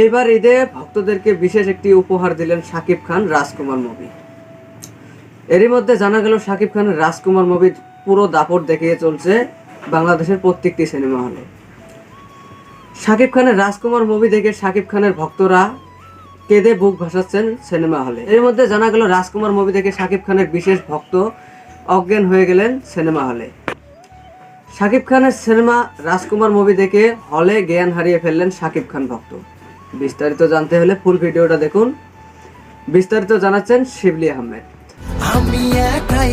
এইবার ঈদে ভক্তদেরকে বিশেষ একটি উপহার দিলেন শাকিব খান রাজকুমার মুভি। এরই মধ্যে জানা গেল শাকিব খানের রাজকুমার মুভি পুরো দাপট দেখিয়ে চলছে বাংলাদেশের প্রত্যেকটি সিনেমা হলে। শাকিব খানের রাজকুমার মুভি দেখে শাকিব খানের ভক্তরা কেঁদে বুক ভাসাচ্ছেন সিনেমা হলে। এর মধ্যে জানা গেল রাজকুমার মুভি দেখে শাকিব খানের বিশেষ ভক্ত অজ্ঞান হয়ে গেলেন সিনেমা হলে। শাকিব খানের সিনেমা রাজকুমার মুভি দেখে হলে জ্ঞান হারিয়ে ফেললেন শাকিব খান ভক্ত। বিস্তারিত জানতে হলে ফুল ভিডিওটা দেখুন। বিস্তারিত জানাচ্ছেন শিবলি আহমেদ। আমি একাই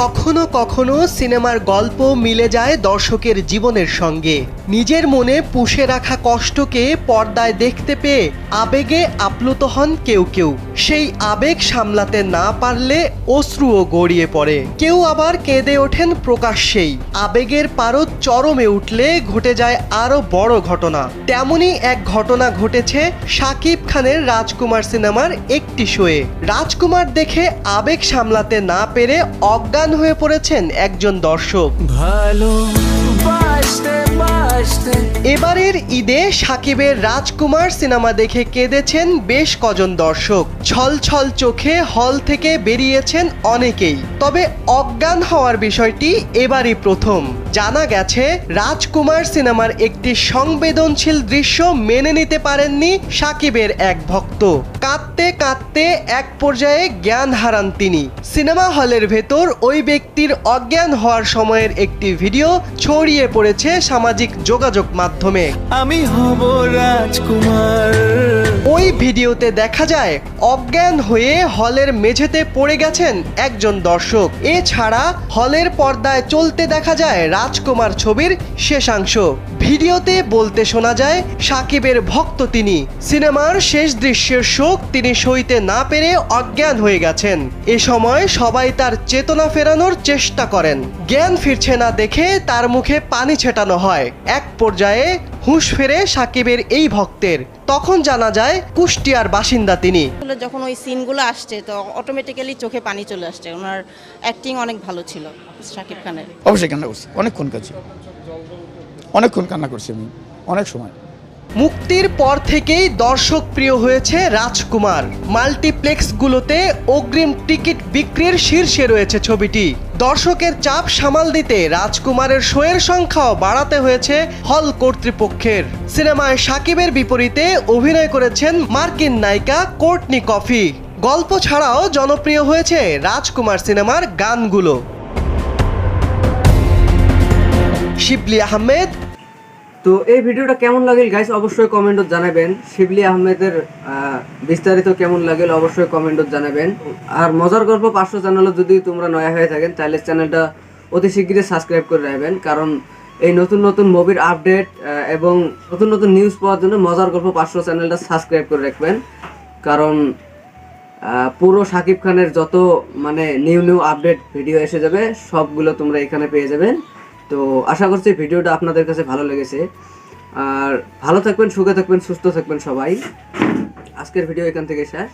কখনো কখনো সিনেমার গল্প মিলে যায় দর্শকের জীবনের সঙ্গে। নিজের মনে পুষে রাখা কষ্টকে পর্দায় দেখতে পেয়ে আবেগে আপ্লুত হন কেউ কেউ। সেই আবেগ সামলাতে না পারলে অশ্রুও গড়িয়ে পড়ে। কেউ আবার কেঁদে ওঠেন প্রকাশ্যেই। আবেগের পারদ চরমে উঠলে ঘটে যায় আরও বড় ঘটনা। তেমনই এক ঘটনা ঘটেছে শাকিব খানের রাজকুমার সিনেমার একটি শোয়ে। রাজকুমার দেখে আবেগ সামলাতে না পেরে অজ্ঞান হয়ে পড়েছেন একজন দর্শক। ভালো এবারের ঈদে সাকিবের রাজকুমার সিনেমা দেখে কেঁদেছেন বেশ কজন দর্শক। ছল ছল চোখে হল থেকে বেরিয়েছেন অনেকেই। তবে অজ্ঞান হওয়ার বিষয়টি এবারই প্রথম। জানা গেছে, রাজকুমার সিনেমার একটি সংবেদনশীল দৃশ্য মেনে নিতে পারেননি সাকিবের এক ভক্ত। কাঁদতে কাঁদতে এক পর্যায়ে জ্ঞান হারান তিনি। সিনেমা হলের ভেতর ওই ব্যক্তির অজ্ঞান হওয়ার সময়ের একটি ভিডিও ছড়িয়ে পড়েছে সামাজিক যোগাযোগ মাধ্যমে। আমি হব রাজকুমার। ভিডিওতে দেখা যায়, অজ্ঞান হয়ে হলের মেঝেতে পড়ে গেছেন একজন দর্শক। এছাড়া হলের পর্দায় চলতে দেখা যায় রাজকুমার ছবির শেষাংশ। ভিডিওতে বলতে শোনা যায়, সাকিবের ভক্ত তিনি। সিনেমার শেষ দৃশ্যের শোক তিনি সইতে না পেরে অজ্ঞান হয়ে গেছেন। এ সময় সবাই তার চেতনা ফেরানোর চেষ্টা করেন। জ্ঞান ফিরছে না দেখে তার মুখে পানি ছেটানো হয়। এক পর্যায়ে হুঁশ ফেরে সাকিবের এই ভক্তের। তখন জানা যায় কুষ্টিয়ার বাসিন্দা তিনি। যখন ওই সিনগুলো আসছে তো অটোমেটিক্যালি চোখে পানি চলে আসছে। ওনার অ্যাক্টিং অনেক ভালো ছিল সাকিব খানের। অবশ্যই কান্না করছি। অনেকক্ষণ কাছে অনেকক্ষণ কান্না করছি আমি। অনেক সময়। মুক্তির পর থেকেই দর্শক প্রিয় হয়েছে রাজকুমার। মাল্টিপ্লেক্সগুলোতে অগ্রিম টিকিট বিক্রির শীর্ষে রয়েছে ছবিটি। দর্শকের চাপ সামাল দিতে রাজকুমারের শোয়ের সংখ্যাও বাড়াতে হয়েছে হল কর্তৃপক্ষের। সিনেমায় সাকিবের বিপরীতে অভিনয় করেছেন মার্কিন নায়িকা কোর্টনি কফি। গল্প ছাড়াও জনপ্রিয় হয়েছে রাজকুমার সিনেমার গানগুলো। শিবলি আহমেদ তো এই ভিডিওটা কেমন লাগেল গাইস অবশ্যই কমেন্টত জানাবেন। শিবলি আহমেদের বিস্তারিত কেমন লাগেল, অবশ্যই কমেন্টত জানাবেন। আর মজার গল্প পাঁচশো চ্যানেলে যদি তোমরা নয়া হয়ে থাকেন, তাহলে চ্যানেলটা অতি শীঘ্রই সাবস্ক্রাইব করে রাখবেন। কারণ এই নতুন নতুন মুভির আপডেট এবং নতুন নতুন নিউজ পাওয়ার জন্য মজার গল্প পাঁচশো চ্যানেলটা সাবস্ক্রাইব করে রাখবেন। কারণ পুরো শাকিব খানের যত মানে নিউ নিউ আপডেট ভিডিও এসে যাবে, সবগুলো তোমরা এখানে পেয়ে যাবেন। তো আশা করছি ভিডিওটা আপনাদের কাছে ভালো লেগেছে। আর ভালো থাকবেন, সুখে থাকবেন, সুস্থ থাকবেন সবাই। আজকের ভিডিও এখান থেকে শেষ।